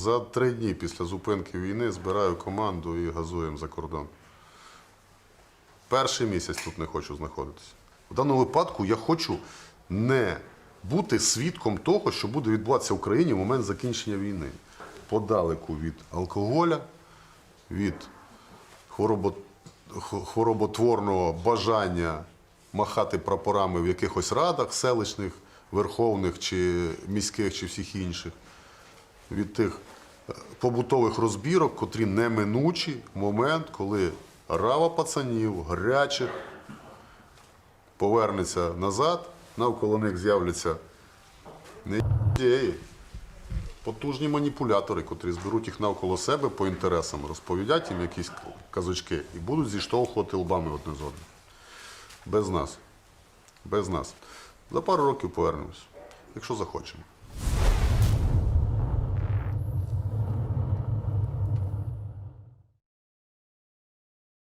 за три дні після зупинки війни збираю команду і газуємо за кордон. Перший місяць тут не хочу знаходитися. В даному випадку я хочу не бути свідком того, що буде відбуватися в Україні в момент закінчення війни. Подалеку від алкоголя, від хворобо- хвороботворного бажання махати прапорами в якихось радах селищних, верховних чи міських, чи всіх інших, від тих е, побутових розбірок, котрі неминучі в момент, коли рава пацанів, гарячих, повернеться назад, навколо них з'являться не ідеї, потужні маніпулятори, котрі зберуть їх навколо себе по інтересам, розповідять їм якісь казочки і будуть зіштовхувати лбами одне з одним. Без нас. Без нас. За пару років повернемось, якщо захочемо.